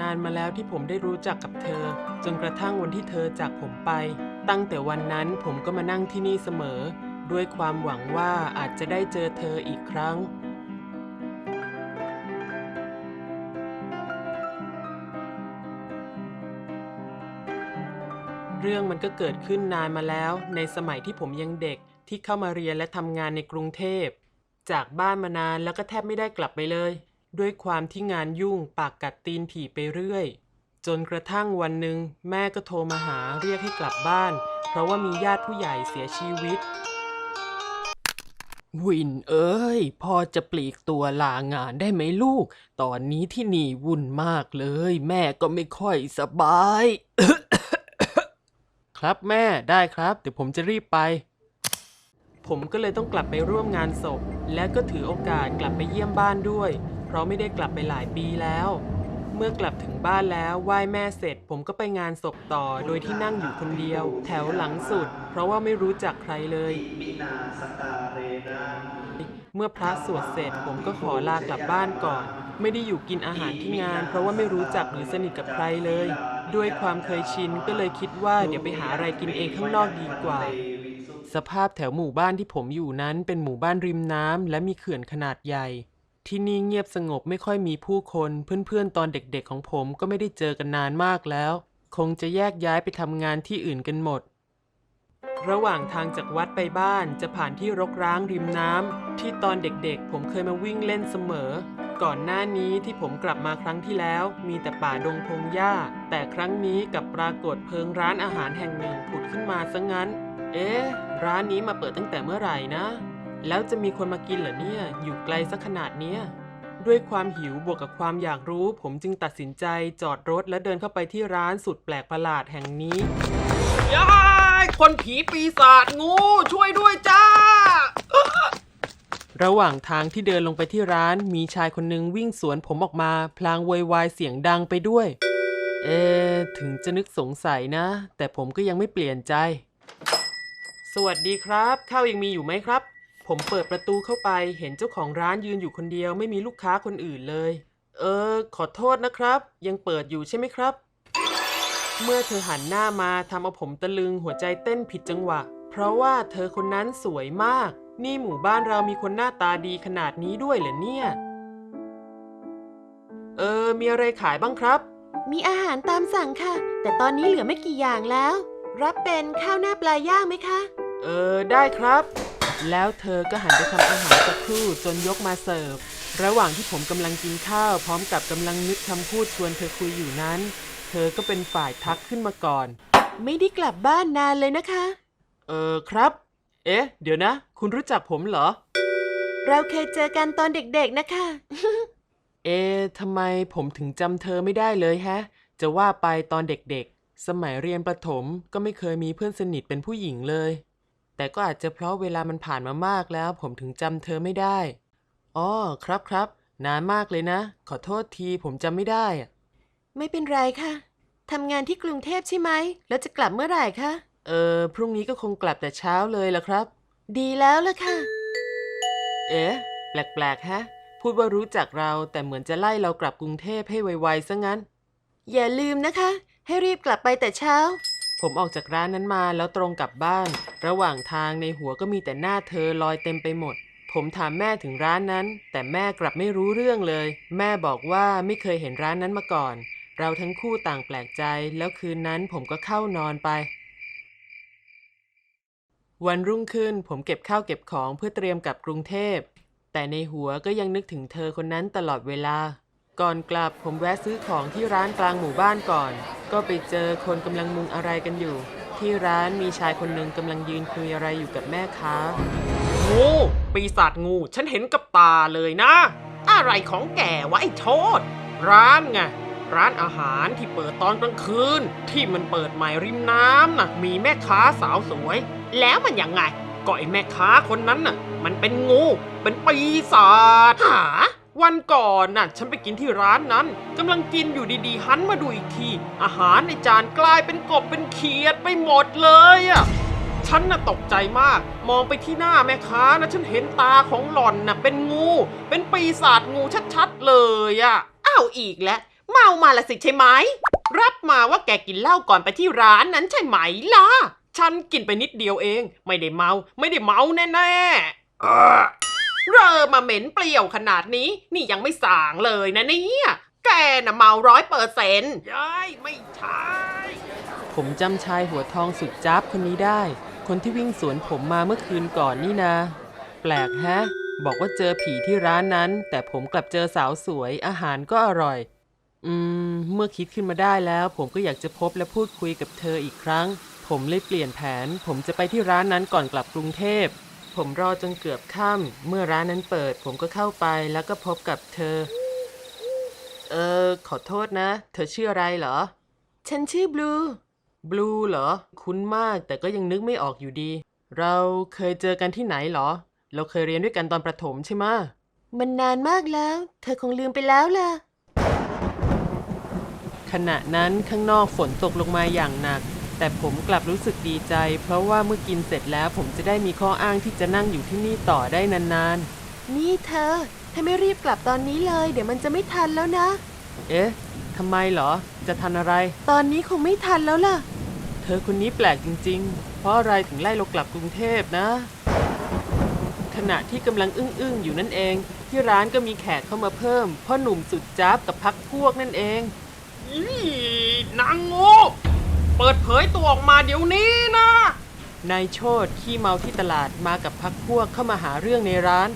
นานมาแล้วที่ผมได้รู้จักกับเธอ จนกระทั่งวันที่เธอจากผมไป ตั้งแต่วันนั้นผมก็มานั่งที่นี่เสมอ ด้วยความหวังว่าอาจจะได้เจอเธออีกครั้ง เรื่องมันก็เกิดขึ้นนานมาแล้ว ในสมัยที่ผมยังเด็กที่เข้ามาเรียนและทำงานในกรุงเทพ จากบ้านมานานแล้วก็แทบไม่ได้กลับไปเลย ด้วยความที่งานยุ่งปากกัดตีนผีไปเรื่อย จนกระทั่งวันหนึ่งแม่ก็โทรมาหาเรียกให้กลับบ้าน เพราะว่ามีญาติผู้ใหญ่เสียชีวิต วินเอ้ยพอจะปลีกตัวลางานได้ไหมลูก ตอนนี้ที่นี่วุ่นมากเลย แม่ก็ไม่ค่อยสบาย ครับแม่ได้ครับ เดี๋ยวผมจะรีบไป ผมก็เลยต้องกลับไปร่วมงานศพ และก็ถือโอกาสกลับไปเยี่ยมบ้านด้วยเพ ราะไม่ได้กลับไปหลายปีแล้ว เมื่อกลับถึงบ้านแล้วไหว้แม่เสร็จ ผมก็ไปงานศพต่อโดยที่นั่งอยู่คนเดียว แถวหลังสุด เพราะว่าไม่รู้จักใครเลย เมื่อพระสวดเสร็จผมก็ขอลากลับบ้านก่อน ไม่ได้อยู่กินอาหารที่งาน เพราะว่าไม่รู้จักหรือสนิทกับใครเลย ด้วยความเคยชินก็เลยคิดว่าเดี๋ยวไปหาอะไรกินเองข้างนอกดีกว่าสภาพแถวหมู่บ้านที่ผมอยู่นั้นเป็นหมู่บ้านริมน้ำและมีเขื่อนขนาดใหญ่ ที่นี่เงียบสงบไม่ค่อยมีผู้คน เพื่อนๆ ตอนเด็กๆของผมก็ไม่ได้เจอกันนานมากแล้ว คงจะแยกย้ายไปทำงานที่อื่นกันหมด ระหว่างทางจากวัดไปบ้านจะผ่านที่รกร้างริมน้ำที่ตอนเด็กๆ ผมเคยมาวิ่งเล่นเสมอ ก่อนหน้านี้ที่ผมกลับมาครั้งที่แล้ว มีแต่ป่าดงพงหญ้า แต่ครั้งนี้กับปรากฏเพิงร้านอาหารแห่งหนึ่งผุดขึ้นมาซะงั้น เอ๊ะ ร้านนี้มาเปิดตั้งแต่เมื่อไหร่นะ แล้วจะมีคนมากินเหรอเนี่ย อยู่ไกลสักขนาดเนี้ย ด้วยความหิวบวกกับความอยากรู้ ผมจึงตัดสินใจจอดรถและเดินเข้าไปที่ร้านสุดแปลกประหลาดแห่งนี้ยายคนผีปีศาจงู ช่วยด้วยจ้า ระหว่างทางที่เดินลงไปที่ร้านมีชายคนหนึ่งวิ่งสวนผมออกมา พลางโวยวายเสียงดังไปด้วย เอ ถึงจะนึกสงสัยนะ แต่ผมก็ยังไม่เปลี่ยนใจ สวัสดีครับ ข้าวยังมีอยู่ไหมครับ ผมเปิดประตูเข้าไปเห็นเจ้าของร้านยืนอยู่คนเดียวไม่มีลูกค้าคนอื่นเลย เออ ขอโทษนะครับ ยังเปิดอยู่ใช่ไหมครับ เมื่อเธอหันหน้ามาทำเอาผมตะลึงหัวใจเต้นผิดจังหวะ เพราะว่าเธอคนนั้นสวยมาก นี่หมู่บ้านเรามีคนหน้าตาดีขนาดนี้ด้วยเหรอเนี่ย เออ มีอะไรขายบ้างครับ มีอาหารตามสั่งค่ะ แต่ตอนนี้เหลือไม่กี่อย่างแล้ว รับเป็นข้าวหน้าปลาย่างไหมคะ เออ ได้ครับ แล้วเธอก็หันไปทำอาหารสักครู่จนยกมาเสิร์ฟ ระหว่างที่ผมกำลังกินข้าว พร้อมกับกำลังนึกคำพูดชวนเธอคุยอยู่นั้น เธอก็เป็นฝ่ายทักขึ้นมาก่อน ไม่ได้กลับบ้านนานเลยนะคะ เออครับ เอ๊ะ เดี๋ยวนะ คุณรู้จักผมเหรอ เราเคยเจอกันตอนเด็กๆนะคะ เอ๊ะทำไมผมถึงจำเธอไม่ได้เลยแฮะ จะว่าไปตอนเด็กๆ สมัยเรียนประถมก็ไม่เคยมีเพื่อนสนิทเป็นผู้หญิงเลย แต่ก็อาจจะเพราะเวลามันผ่านมามากแล้ว ผมถึงจำเธอไม่ได้ อ๋อครับครับ นานมากเลยนะ ขอโทษทีผมจำไม่ได้อะไม่เป็นไรค่ะทำงานที่กรุงเทพใช่ไหม แล้วจะกลับเมื่อไหร่คะ เออ พรุ่งนี้ก็คงกลับแต่เช้าเลยละครับ ดีแล้วล่ะค่ะ เอ๊ะ แปลกๆฮะ พูดว่ารู้จักเราแต่เหมือนจะไล่เรากลับกรุงเทพให้ไวๆซะงั้น อย่าลืมนะคะ ให้รีบกลับไปแต่เช้า ผมออกจากร้านนั้นมาแล้วตรงกลับบ้าน ระหว่างทางในหัวก็มีแต่หน้าเธอลอยเต็มไปหมด ผมถามแม่ถึงร้านนั้น แต่แม่กลับไม่รู้เรื่องเลย แม่บอกว่าไม่เคยเห็นร้านนั้นมาก่อน เราทั้งคู่ต่างแปลกใจ แล้วคืนนั้นผมก็เข้านอนไป วันรุ่งขึ้นผมเก็บข้าวเก็บของเพื่อเตรียมกลับกรุงเทพ แต่ในหัวก็ยังนึกถึงเธอคนนั้นตลอดเวลา ก่อนกลับผมแวะซื้อของที่ร้านกลางหมู่บ้านก่อน ก็ไปเจอคนกำลังมุงอะไรกันอยู่ ที่ร้านมีชายคนหนึ่งกำลังยืนคุยอะไรอยู่กับแม่ค้างูปีศาจงู ฉันเห็นกับตาเลยนะ อะไรของแกวะไอ้โทษ ร้านไง ร้านอาหารที่เปิดตอนกลางคืน ที่มันเปิดใหม่ริมน้ำน่ะมีแม่ค้าสาวสวย แล้วมันยังไงก็ไอ้แม่ค้าคนนั้นน่ะ มันเป็นงู เป็นปีศาจหา วันก่อนน่ะฉันไปกินที่ร้านนั้นกำลังกินอยู่ดีๆ หันมาดูอีกที อาหารในจานกลายเป็นกบเป็นเขียดไปหมดเลยอะฉันน่ะตกใจมาก มองไปที่หน้าแม่ค้านะฉันเห็นตาของหล่อนน่ะเป็นงู เป็นปีศาจงูชัดๆเลยอะอ้มาอีกแล้วเมามาละสิใช่ไหมรับมาว่าแกกินเหล้าก่อนไปที่ร้านนั้นใช่ไหมล่ะฉันกินไปนิดเดียวเอง ไม่ได้เมาไม่ได้เมาแน่ๆ เออเริ่มมาเหม็นเปรี้ยวขนาดนี้ นี่ยังไม่สางเลยนะเนี่ย แกน่ะเมาร้อยเปอร์เซนต์ย้ายไม่ใช่ผมจำชายหัวทองสุดจ้าบคนนี้ได้ คนที่วิ่งสวนผมมาเมื่อคืนก่อนนี่นาแปลกแฮะ บอกว่าเจอผีที่ร้านนั้น แต่ผมกลับเจอสาวสวยอาหารก็อร่อย อืม เมื่อคิดขึ้นมาได้แล้ว ผมก็อยากจะพบและพูดคุยกับเธออีกครั้ง ผมเลยเปลี่ยนแผน ผมจะไปที่ร้านนั้นก่อนกลับกรุงเทพ ผมรอจนเกือบค่ำเมื่อร้านนั้นเปิด ผมก็เข้าไปแล้วก็พบกับเธอ เออ ขอโทษนะ เธอชื่ออะไรเหรอ ฉันชื่อบลู บลูเหรอ คุ้นมากแต่ก็ยังนึกไม่ออกอยู่ดี เราเคยเจอกันที่ไหนเหรอ เราเคยเรียนด้วยกันตอนประถมใช่ไหมะมันนานมากแล้ว เธอคงลืมไปแล้วล่ะ ขณะนั้นข้างนอกฝนตกลงมาอย่างหนัก แต่ผมกลับรู้สึกดีใจ เพราะว่าเมื่อกินเสร็จแล้วผมจะได้มีข้ออ้างที่จะนั่งอยู่ที่นี่ต่อได้นานนี่เธอถ้าไม่รีบกลับตอนนี้เลย เดี๋ยวมันจะไม่ทันแล้วนะ ๆ เอ๊ะทำไมเหรอ จะทันอะไร ตอนนี้คงไม่ทันแล้วล่ะ เธอคนนี้แปลกจริง ๆ เพราะอะไรถึงไล่เรากลับกรุงเทพนะ ขณะที่กำลังอึ้งๆอยู่นั่นเอง ที่ร้านก็มีแขกเข้ามาเพิ่มพ่อหนุ่มสุดจ้าบกับพักพวกนั่นเองอีนางโง่ เปิดเผยตัวออกมาเดี๋ยวนี้นะ นายโชดขี้เมาที่ตลาดมากับพักพวกเข้ามาหาเรื่องในร้าน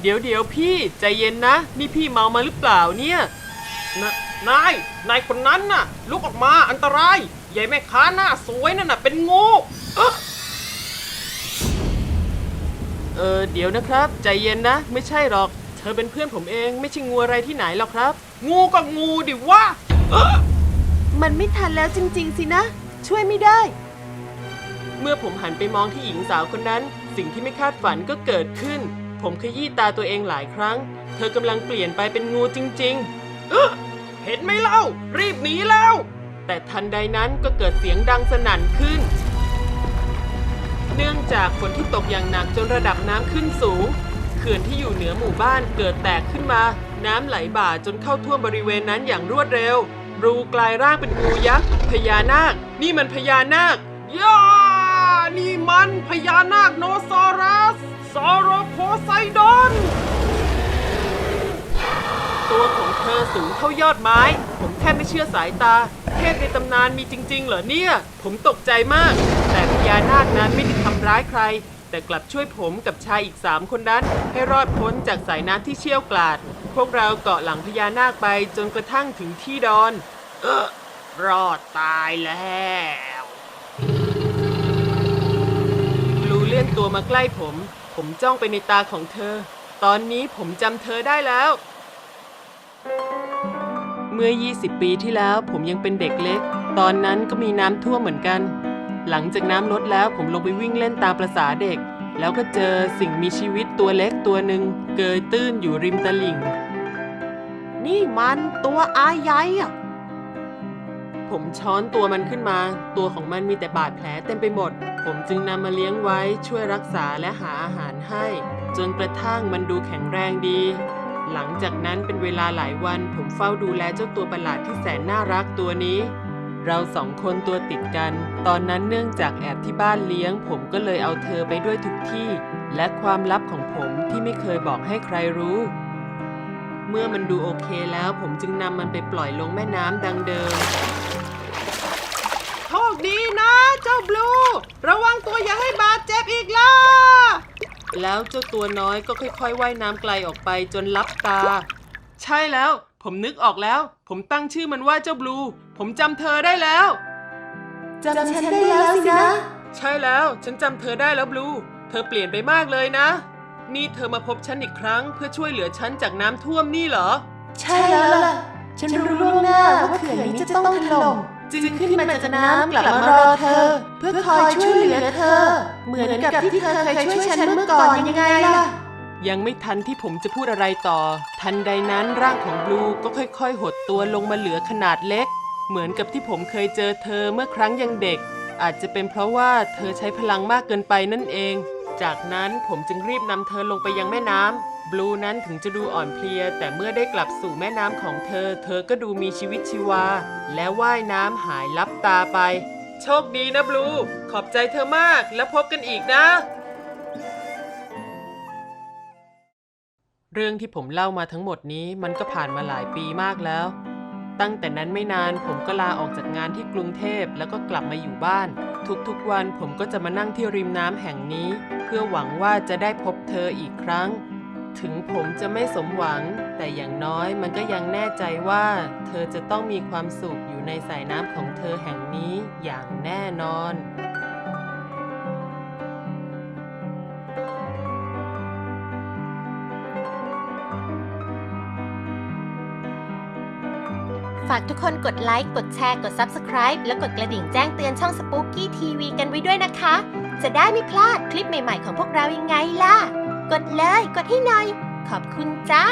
เดี๋ยวเดี๋ยวพี่ใจเย็นนะ นี่พี่เมามาหรือเปล่าเนี่ยนะนาย นายคนนั้นน่ะ ลุกออกมาอันตรายยายแม่ค้าหน้าสวยนั่นน่ะเป็นง่เอ๊ะเออเดี๋ยวนะครับ ใจเย็นนะ ไม่ใช่หรอก เธอเป็นเพื่อนผมเอง ไม่ใช่งูอะไรที่ไหนหรอกครับ งูก็งูดิวะเอ๊ะ มันไม่ทันแล้วจริง ๆ สินะ ช่วยไม่ได้ เมื่อผมหันไปมองที่หญิงสาวคนนั้น สิ่งที่ไม่คาดฝันก็เกิดขึ้น ผมขยี้ตาตัวเองหลายครั้ง เธอกำลังเปลี่ยนไปเป็นงูจริงๆเอ๊ะเห็นไหมเล่า รีบหนีแล้ว แต่ทันใดนั้นก็เกิดเสียงดังสนั่นขึ้น เนื่องจากฝนที่ตกอย่างหนักจนระดับน้ำขึ้นสูงเขื่อนที่อยู่เหนือหมู่บ้านเกิดแตกขึ้นมา น้ำไหลบ่าจนเข้าท่วมบริเวณนั้นอย่างรวดเร็ว รูกลายร่างเป็นงูยักษ์พญานาค นี่มันพญานาคย่านี่มันพญานาคโนซอรัสซอโรโพไซดอนตัวของเธอสูงเท่ายอดไม้ ผมแทบไม่เชื่อสายตา เทพในตำนานมีจริง ๆ เหรอเนี่ย ผมตกใจมาก แต่พญานาคนั้นไม่ได้ทำร้ายใคร แต่กลับช่วยผมกับชายอีกสามคนนั้น ให้รอดพ้นจากสายน้ำที่เชี่ยวกราด พวกเราเกาะหลังพญานาคไปจนกระทั่งถึงที่ดอน เออรอดตายแล้วลูเลื่อนตัวมาใกล้ผม ผมจ้องไปในตาของเธอ ตอนนี้ผมจำเธอได้แล้ว เมื่อ 20 ปีที่แล้วผมยังเป็นเด็กเล็ก ตอนนั้นก็มีน้ำท่วมเหมือนกัน หลังจากน้ำลดแล้วผมลงไปวิ่งเล่นตามประษาเด็กแล้วก็เจอสิ่งมีชีวิตตัวเล็กตัวหนึ่งเกยตื้นอยู่ริมตลิ่ง นี่มันตัวอายัยอะผมช้อนตัวมันขึ้นมา ตัวของมันมีแต่บาดแผลเต็มไปหมด ผมจึงนำมาเลี้ยงไว้ช่วยรักษาและหาอาหารให้ จนกระทั่งมันดูแข็งแรงดี หลังจากนั้นเป็นเวลาหลายวัน ผมเฝ้าดูแลเจ้าตัวประหลาดที่แสนน่ารักตัวนี้ เราสองคนตัวติดกัน ตอนนั้นเนื่องจากแอบที่บ้านเลี้ยง ผมก็เลยเอาเธอไปด้วยทุกที่ และความลับของผมที่ไม่เคยบอกให้ใครรู้ มื่อมันดูโอเคแล้วผมจึงนำมันไปปล่อยลงแม่น้ำดังเดิม โชคดีนะเจ้าบลู ระวังตัวอย่าให้บาดเจ็บอีกล่ะ แล้วเจ้าตัวน้อยก็ค่อยๆว่ายน้ำไกลออกไปจนลับตา ใช่แล้ว ผมนึกออกแล้ว ผมตั้งชื่อมันว่าเจ้าบลู ผมจำเธอได้แล้วจำฉันได้แล้วสินะ ใช่แล้ว ฉันจำเธอได้แล้วบลู เธอเปลี่ยนไปมากเลยนะ นี่เธอมาพบฉันอีกครั้งเพื่อช่วยเหลือฉันจากน้ำท่วมนี่เหรอ ใช่แล้วล่ะ ฉันรู้ล่วงหน้าว่าเขื่อนนี้จะต้องถล่มจึงขึ้นมาจากน้ำกลับมารอเธอ เพื่อคอยช่วยเหลือเธอ เหมือนกับที่เธอเคยช่วยฉันเมื่อก่อนยังไงล่ะ ยังไม่ทันที่ผมจะพูดอะไรต่อ ทันใดนั้นร่างของบลูก็ค่อยๆ หดตัวลงมาเหลือขนาดเล็ก เหมือนกับที่ผมเคยเจอเธอเมื่อครั้งยังเด็ก อาจจะเป็นเพราะว่าเธอใช้พลังมากเกินไปนั่นเอง จากนั้นผมจึงรีบนำเธอลงไปยังแม่น้ำบลูนั้นถึงจะดูอ่อนเพลีย แต่เมื่อได้กลับสู่แม่น้ำของเธอ เธอก็ดูมีชีวิตชีวา และว่ายน้ำหายลับตาไป โชคดีนะบลู ขอบใจเธอมากแล้วพบกันอีกนะ เรื่องที่ผมเล่ามาทั้งหมดนี้มันก็ผ่านมาหลายปีมากแล้ว ตั้งแต่นั้นไม่นานผมก็ลาออกจากงานที่กรุงเทพแล้วก็กลับมาอยู่บ้าน ทุกๆวันผมก็จะมานั่งที่ริมน้ำแห่งนี้ เพื่อหวังว่าจะได้พบเธออีกครั้ง ถึงผมจะไม่สมหวัง แต่อย่างน้อยมันก็ยังแน่ใจว่า เธอจะต้องมีความสุขอยู่ในสายน้ำของเธอแห่งนี้อย่างแน่นอน ฝากทุกคนกดไลค์ กดแชร์ กด Subscribe และกดกระดิ่งแจ้งเตือนช่อง Spooky TV กันไว้ด้วยนะคะ จะได้ไม่พลาดคลิปใหม่ๆของพวกเรายังไงล่ะ กดเลย กดให้หน่อย ขอบคุณจ้า